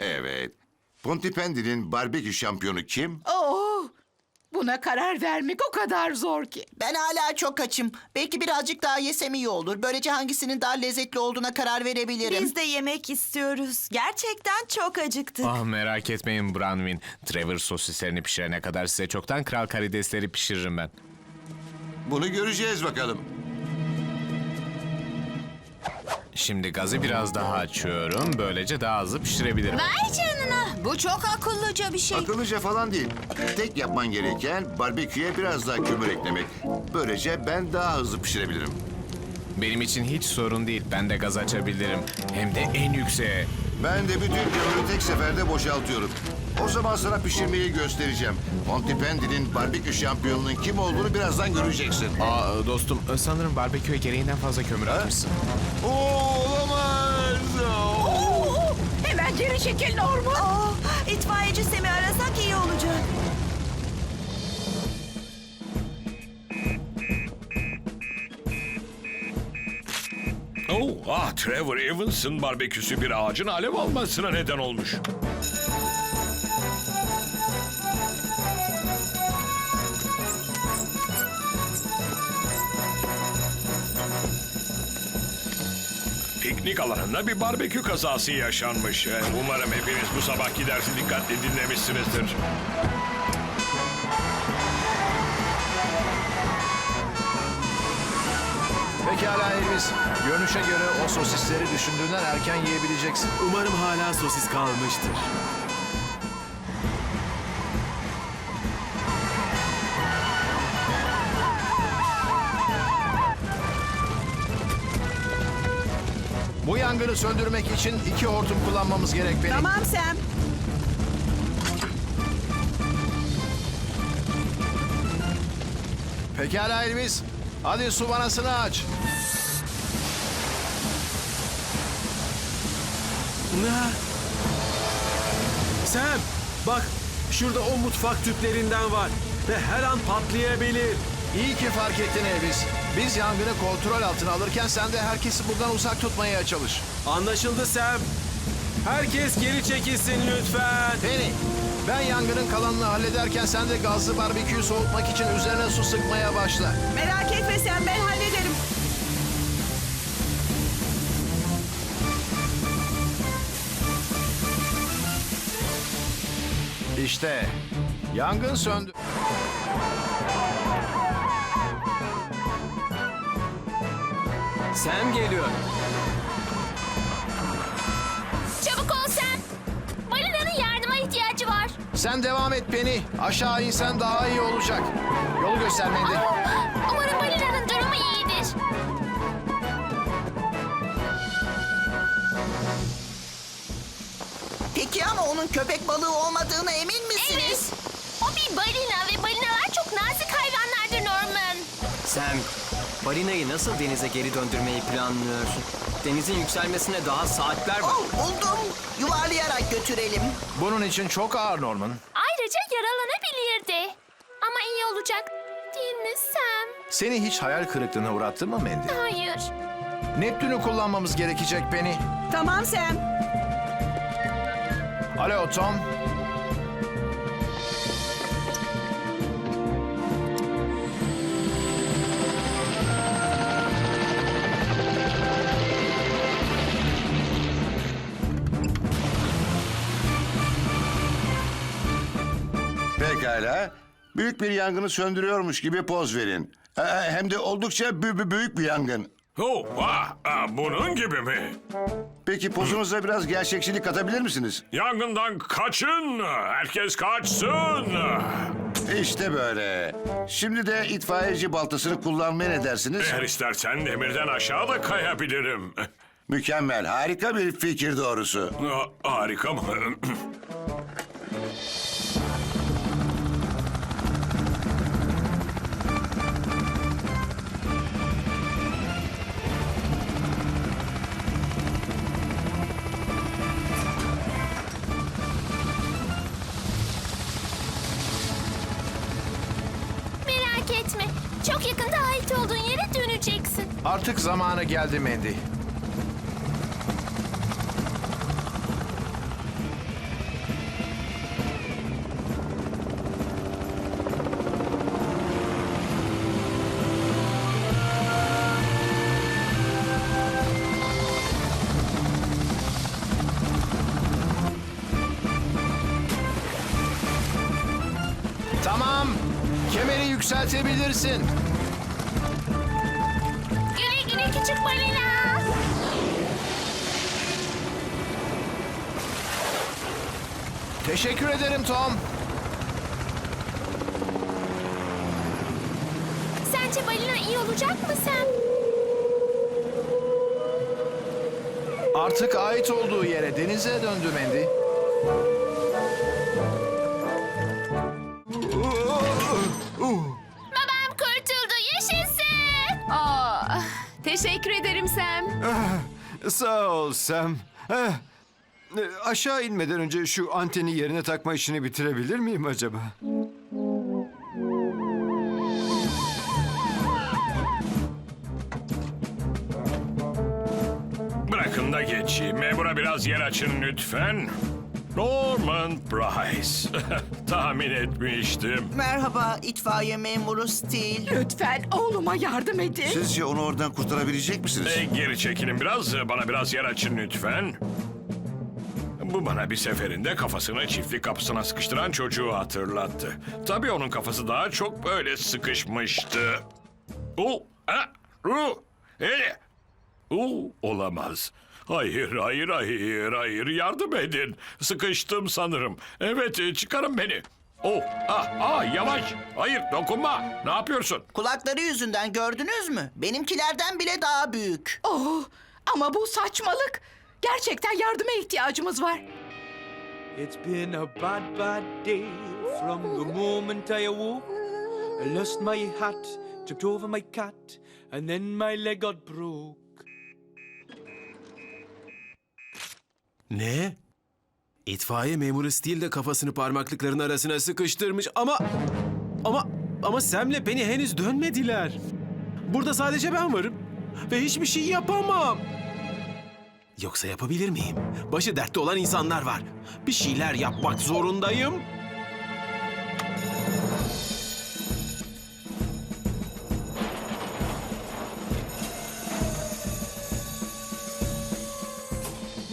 Evet. Pontypandy'nin barbekü şampiyonu kim? Oh, buna karar vermek o kadar zor ki. Ben hala çok açım. Belki birazcık daha yesem iyi olur. Böylece hangisinin daha lezzetli olduğuna karar verebilirim. Biz de yemek istiyoruz. Gerçekten çok acıktık. Ah merak etmeyin Branwin. Trevor sosislerini pişirene kadar size çoktan kral karidesleri pişiririm ben. Bunu göreceğiz bakalım. Şimdi gazı biraz daha açıyorum. Böylece daha hızlı pişirebilirim. Vay canına. Bu çok akıllıca bir şey. Akıllıca falan değil. Tek yapman gereken barbeküye biraz daha kömür eklemek. Böylece ben daha hızlı pişirebilirim. Benim için hiç sorun değil. Ben de gaz açabilirim. Hem de en yükseğe. Ben de bütün kömürü tek seferde boşaltıyorum. O zaman sana pişirmeyi göstereceğim. Pontypandy'nin barbekü şampiyonunun kim olduğunu birazdan göreceksin. Aa dostum sanırım barbeküye gereğinden fazla kömür atmışsın. Olamaz. Geri çekil Norman. Oh, itfaiyeci Sem'i arasak iyi olacak. Oh, ah Trevor Evans'ın barbeküsü bir ağacın alev almasına neden olmuş. Piknik alanında bir barbekü kazası yaşanmış. Eh, Umarım hepiniz bu sabahki dersi dikkatli dinlemişsinizdir. Pekala Elvis. Görünüşe göre o sosisleri düşündüğünden erken yiyebileceksin. Umarım hala sosis kalmıştır. Yangını söndürmek için iki hortum kullanmamız gerek benim. Tamam Sem. Pekala Elvis. Hadi su vanasını aç. Ne? Sam, bak şurada o mutfak tüplerinden var ve her an patlayabilir. İyi ki fark ettin Elvis. Biz yangını kontrol altına alırken sen de herkesi buradan uzak tutmaya çalış. Anlaşıldı Sam. Herkes geri çekilsin lütfen. Penny, ben yangının kalanını hallederken sen de gazlı barbeküyü soğutmak için üzerine su sıkmaya başla. Merak etme Sem ben hallederim. İşte yangın söndü. Sam geliyor. Çabuk ol sen. Balinanın yardıma ihtiyacı var. Sen devam et Penny. Aşağı insen daha iyi olacak. Yolu göster Mandy. Umarım balinanın durumu iyidir. Peki ama onun köpek balığı olmadığına emin misiniz? Evet. O bir balina ve balinalar çok nazik hayvanlardır Norman. Sen balinayı nasıl denize geri döndürmeyi planlıyorsun? Denizin yükselmesine daha saatler var. Oh, buldum. Yuvarlayarak götürelim. Bunun için çok ağır Norman. Ayrıca yaralanabilirdi. Ama iyi olacak. Değil mi Sam? Seni hiç hayal kırıklığına uğrattı mı Mandy? Hayır. Neptün'ü kullanmamız gerekecek Penny. Tamam Sam. Alo Tom. Büyük bir yangını söndürüyormuş gibi poz verin. Ee, hem de oldukça bü- bü- büyük bir yangın. Oh, ah, ah, bunun gibi mi? Peki pozunuza biraz gerçekçilik katabilir misiniz? Yangından kaçın, herkes kaçsın. İşte böyle. Şimdi de itfaiyeci baltasını kullanmaya ne dersiniz? Eğer istersen demirden aşağı da kayabilirim. Mükemmel, harika bir fikir doğrusu. Ah, Harika mı? Artık zamanı geldi Mendy. Tamam. Kemeri yükseltebilirsin. Teşekkür ederim Tom. Sence balina iyi olacak mı sen? Artık ait olduğu yere denize döndü Mendi. Babam kurtuldu. Yaşasın. Aa, teşekkür ederim Sam. Sağ ol Sam. Eh, e, Aşağı inmeden önce şu anteni yerine takma işini bitirebilir miyim acaba? Bırakın da geçeyim. Memura biraz yer açın lütfen. Norman Price. Tahmin etmiştim. Merhaba itfaiye memuru Steel. Lütfen oğluma yardım edin. Sizce onu oradan kurtarabilecek misiniz? E, geri çekilin biraz. Bana biraz yer açın lütfen. Bu bana bir seferinde kafasını çiftlik kapısına sıkıştıran çocuğu hatırlattı. Tabii onun kafası daha çok böyle sıkışmıştı. O, ha, ru, e, o, olamaz. Hayır, hayır, hayır, hayır. Yardım edin. Sıkıştım sanırım. Evet, e, çıkarın beni. Oh, ah, ah, yavaş. Hayır, dokunma. Ne yapıyorsun? Kulakları yüzünden gördünüz mü? Benimkilerden bile daha büyük. Oh, ama bu saçmalık. Gerçekten yardıma ihtiyacımız var. It's been a bad, bad day from the moment I awoke. I lost my hat, tripped over my cat, and then my leg got broke. Ne? İtfaiye memuru Steel de kafasını parmaklıkların arasına sıkıştırmış ama... Ama... Ama Sam'le Penny henüz dönmediler. Burada sadece ben varım. Ve hiçbir şey yapamam. Yoksa yapabilir miyim? Başı dertte olan insanlar var. Bir şeyler yapmak zorundayım.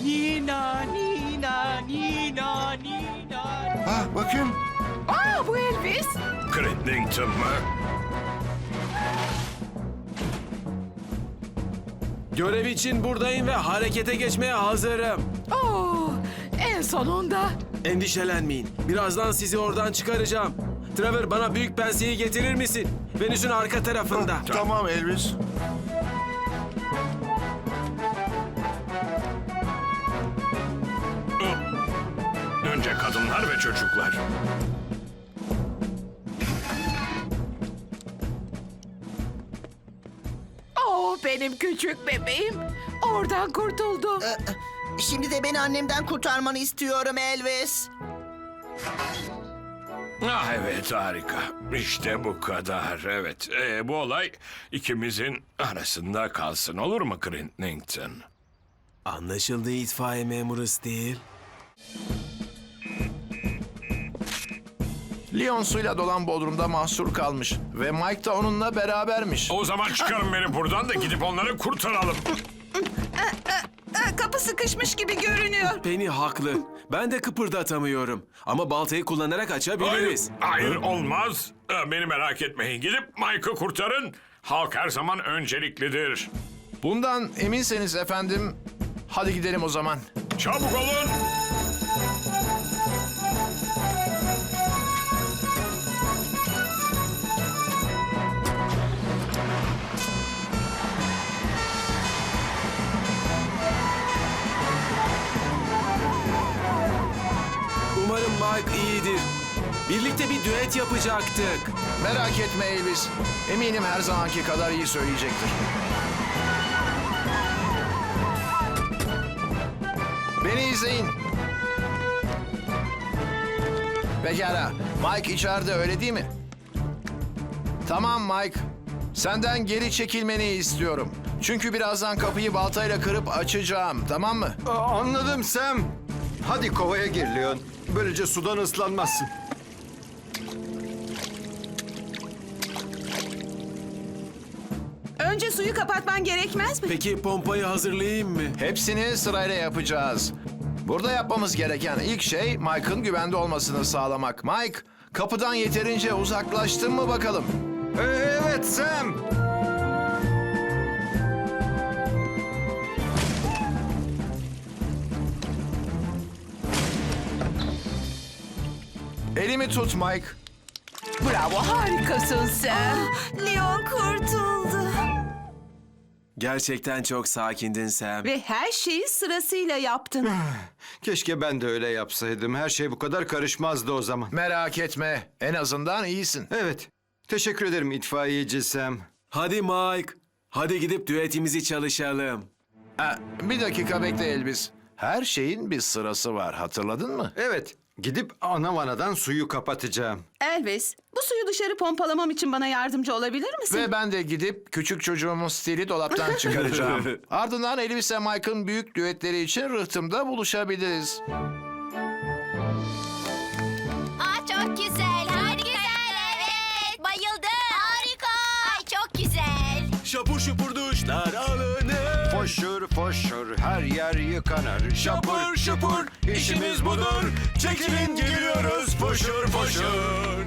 Nina, Nina, Nina, Nina. Ha bakın. Aa, bu Elvis. Crittington mı? Görev için buradayım ve harekete geçmeye hazırım. Oh, en sonunda. Endişelenmeyin. Birazdan sizi oradan çıkaracağım. Trevor bana büyük penseyi getirir misin? Venüs'ün arka tarafında. Tamam Elvis. Önce kadınlar ve çocuklar. Benim küçük bebeğim. Oradan kurtuldum. Şimdi de beni annemden kurtarmanı istiyorum Elvis. Ah evet harika. İşte bu kadar. Evet. Ee, bu olay ikimizin arasında kalsın olur mu Crittington? Anlaşıldı itfaiye memuru Steel. Leon suyla dolan bodrumda mahsur kalmış. Ve Mike da onunla berabermiş. O zaman çıkarın beni buradan da gidip onları kurtaralım. Kapı sıkışmış gibi görünüyor. Penny haklı. Ben de kıpırdatamıyorum. Ama baltayı kullanarak açabiliriz. hayır olmaz. Ee, Beni merak etmeyin. Gidip Mike'ı kurtarın. Halk her zaman önceliklidir. Bundan eminseniz efendim, hadi gidelim o zaman. Çabuk olun. Mike iyidir. Birlikte bir düet yapacaktık. Merak etme Elvis. Eminim her zamanki kadar iyi söyleyecektir. Beni izleyin. Pekala. Mike içeride öyle değil mi? Tamam Mike. Senden geri çekilmeni istiyorum. Çünkü birazdan kapıyı baltayla kırıp açacağım. Tamam mı? Aa, Anladım Sam. Hadi kovaya gir Leon. Böylece sudan ıslanmazsın. Önce suyu kapatman gerekmez mi? Peki pompayı hazırlayayım mı? Hepsini sırayla yapacağız. Burada yapmamız gereken ilk şey Mike'ın güvende olmasını sağlamak. Mike, Kapıdan yeterince uzaklaştın mı bakalım? Ee, evet Sam. Elimi tut Mike. Bravo harikasın sen. Leon kurtuldu. Gerçekten çok sakindin Sam. Ve her şeyi sırasıyla yaptın. Keşke ben de öyle yapsaydım. Her şey bu kadar karışmazdı o zaman. Merak etme. En azından iyisin. Evet. Teşekkür ederim itfaiyeci Sam. Hadi Mike. Hadi gidip düetimizi çalışalım. Ha, bir dakika bekle Elvis. Her şeyin bir sırası var. Hatırladın mı? Evet. Gidip ana vanadan suyu kapatacağım. Elvis, bu suyu dışarı pompalamam için bana yardımcı olabilir misin? Ve ben de gidip küçük çocuğumun stili dolaptan çıkaracağım. Ardından Elvis ve Mike'ın büyük düetleri için rıhtımda buluşabiliriz. Foşur her yer yıkanır. Şapur şupur işimiz budur. Çekilin geliyoruz foşur foşur.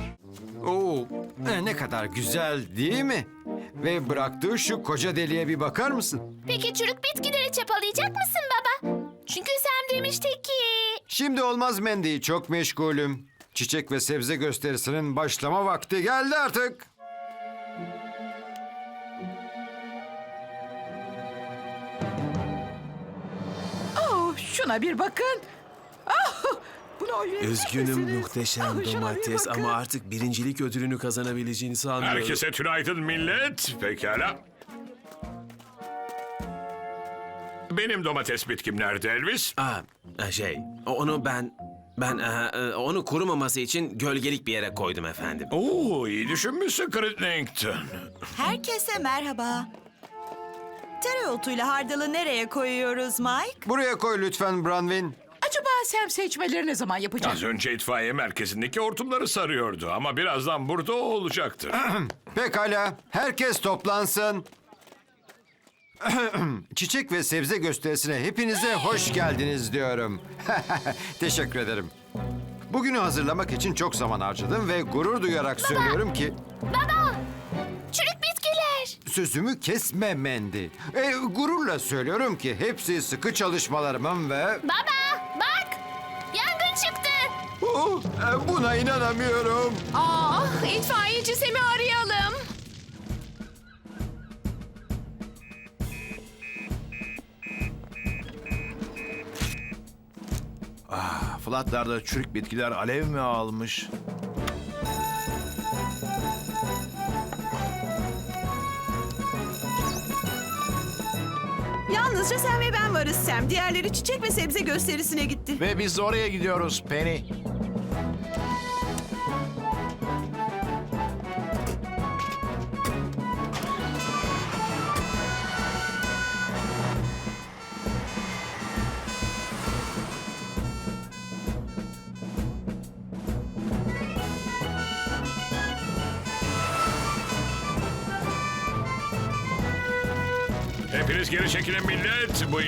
Oo, e, ne kadar güzel değil mi? Ve bıraktığı şu koca deliğe bir bakar mısın? Peki çürük bitkileri çapalayacak mısın baba? Çünkü Sam demişti ki... Şimdi olmaz Mendy, çok meşgulüm. Çiçek ve sebze gösterisinin başlama vakti geldi artık. Şuna bir bakın. Ah, bunu oynayacak Üzgünüm mısınız? muhteşem Ah, şuna bir domates bakın. ama artık birincilik ödülünü kazanabileceğini sanmıyorum. Herkese tünaydın millet. Pekala. Benim domates bitkim nerede Elvis? Aa, şey, onu ben ben e, e, onu kurumaması için gölgelik bir yere koydum efendim. Oo iyi düşünmüşsün Crittington. Herkese merhaba. Tereotuyla hardalı nereye koyuyoruz Mike? Buraya koy lütfen Branwin. Acaba Sam seçmeleri ne zaman yapacak? Az önce itfaiye merkezindeki hortumları sarıyordu ama birazdan burada o olacaktır. Pekala, herkes toplansın. Çiçek ve sebze gösterisine hepinize hoş geldiniz diyorum. Teşekkür ederim. Bugünü hazırlamak için çok zaman harcadım ve gurur duyarak söylüyorum ki... Baba! Sözümü kesme Mendy. E, gururla söylüyorum ki hepsi sıkı çalışmalarımın ve... Baba! Bak! Yangın çıktı. Oh, e, buna inanamıyorum. Ah, itfaiyeci Sam'i arayalım. Flatlarda çürük bitkiler alev mi almış? Yalnızca sen ve ben varız Sam. Diğerleri çiçek ve sebze gösterisine gitti. Ve biz de oraya gidiyoruz Penny.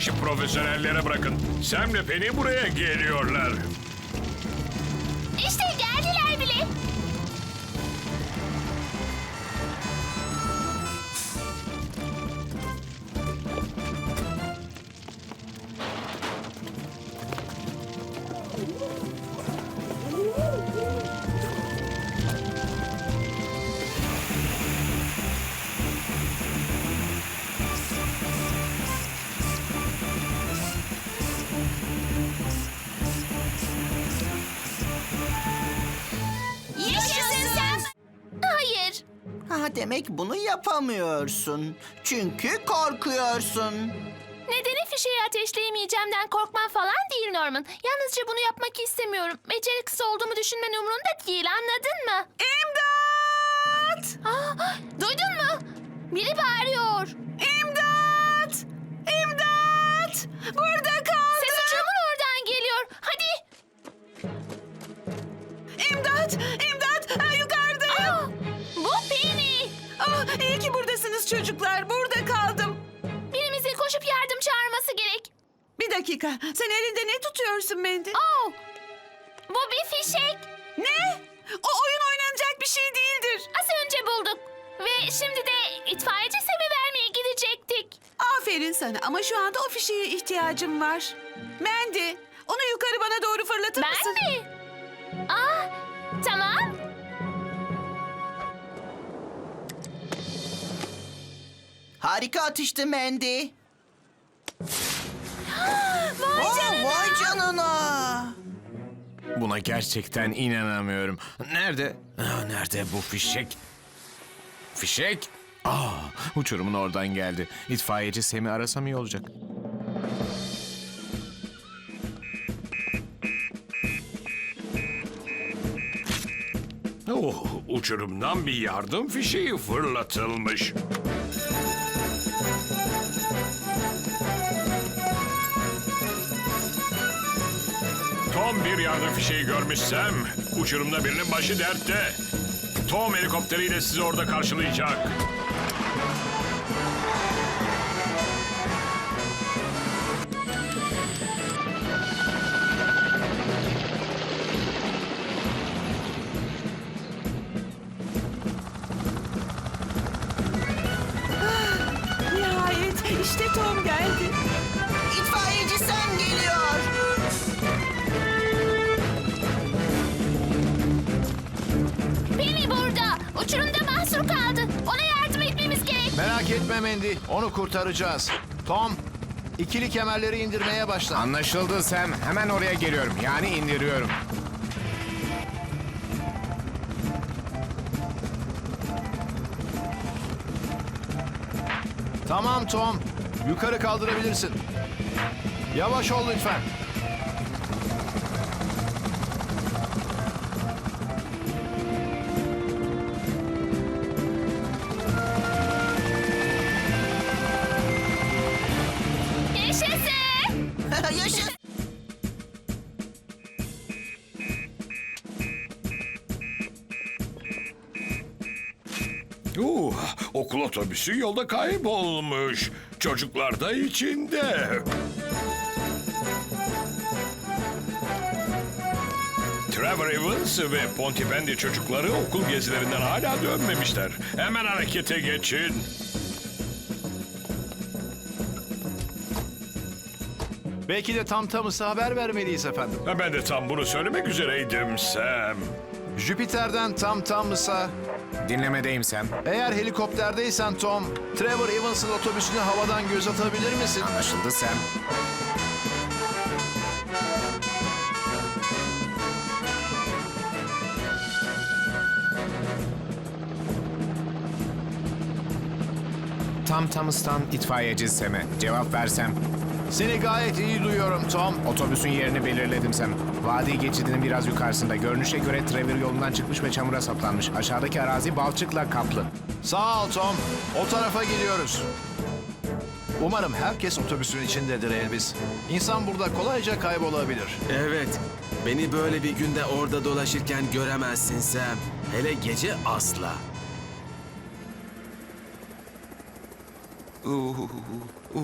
İşi profesyonellere bırakın. Sam'le Penny buraya geliyorlar. İşte geldiler bile. Ha demek bunu yapamıyorsun. Çünkü korkuyorsun. Nedeni fişeği ateşleyemeyeceğimden korkman falan değil Norman. Yalnızca bunu yapmak istemiyorum. Beceriksiz olduğumu düşünmen umurunda değil anladın mı? İmdat! Aa, duydun mu? Biri bağırıyor. İmdat! İmdat! Burada kaldım. Ses uçurumun oradan geliyor. Hadi. İmdat! İmdat! Ha, iyi ki buradasınız çocuklar. Burada kaldım. Birimizin koşup yardım çağırması gerek. Bir dakika. Sen elinde ne tutuyorsun Mendi? Oh, bu bir fişek. Ne? O oyun oynanacak bir şey değildir. Az önce bulduk. Ve şimdi de itfaiyeci Sem'i vermeye gidecektik. Aferin sana ama şu anda o fişeye ihtiyacım var. Mandy, onu yukarı bana doğru fırlatır mısın? Ben mi? Aa, Harika atıştı Mandy. Vay Aa, canına. vay canına. Buna gerçekten inanamıyorum. Nerede? Aa, nerede bu fişek? Fişek? Aa, uçurumun oradan geldi. İtfaiyeci Sem'i arasam iyi olacak. Oh, uçurumdan bir yardım fişeği fırlatılmış. Tom bir yardım fişeği görmüşsem, uçurumda birinin başı dertte. Tom helikopteriyle sizi orada karşılayacak. Etme Mandy, onu kurtaracağız. Tom, ikili kemerleri indirmeye başla. Anlaşıldı Sem. Hemen oraya geliyorum. Yani indiriyorum. Tamam Tom, yukarı kaldırabilirsin. Yavaş ol lütfen. Otobüsü yolda kaybolmuş. Çocuklar da içinde. Trevor Evans ve Pontypandy çocukları okul gezilerinden hala dönmemişler. Hemen harekete geçin. Belki de tam tamısı haber vermeliyiz efendim. Ben de tam bunu söylemek üzereydim Sam. Jüpiter'den tam tamısa Dinlemedeyim Sem. Eğer helikopterdeysen Tom, Trevor Evans'ın otobüsünü havadan göz atabilir misin? Anlaşıldı Sem. Tam Tamıs'tan itfaiyeci Sem'e cevap versem. Seni gayet iyi duyuyorum Tom. Otobüsün yerini belirledim Sem. Vadi geçidinin biraz yukarısında. Görünüşe göre Trevor yolundan çıkmış ve çamura saplanmış. Aşağıdaki arazi balçıkla kaplı. Sağ ol Tom. O tarafa gidiyoruz. Umarım herkes otobüsün içindedir Elvis. İnsan burada kolayca kaybolabilir. Evet. Beni böyle bir günde orada dolaşırken göremezsin Sam. Hele gece asla. Oh, oh,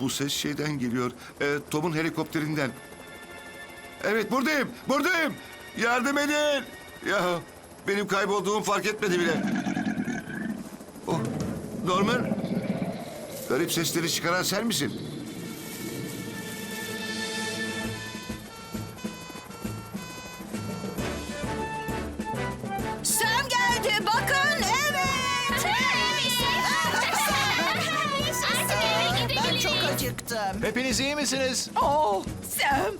Bu ses şeyden geliyor. Ee, Tom'un helikopterinden. Evet buradayım, buradayım. Yardım edin. Ya benim kaybolduğumu fark etmedi bile. Oh, Norman. Garip sesleri çıkaran sen misin? Hepiniz iyi misiniz? Oh Sam.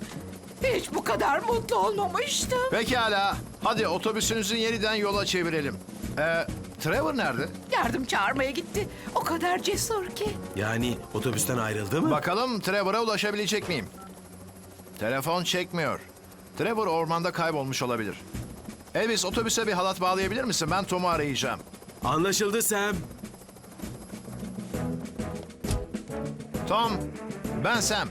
Hiç bu kadar mutlu olmamıştım. Pekala. Hadi otobüsünüzü yeniden yola çevirelim. Ee, Trevor nerede? Yardım çağırmaya gitti. O kadar cesur ki. Yani otobüsten ayrıldı mı? Bakalım Trevor'a ulaşabilecek miyim? Telefon çekmiyor. Trevor ormanda kaybolmuş olabilir. Elvis otobüse bir halat bağlayabilir misin? Ben Tom'u arayacağım. Anlaşıldı Sam. Tom, ben Sam.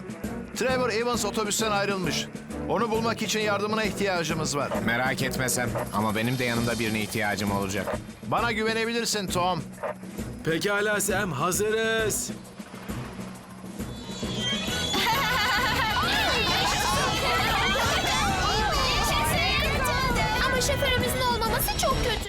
Trevor Evans otobüsten ayrılmış. Onu bulmak için yardımına ihtiyacımız var. Merak etme Sem. Ama benim de yanımda birine ihtiyacım olacak. Bana güvenebilirsin Tom. Pekala Sam hazırız.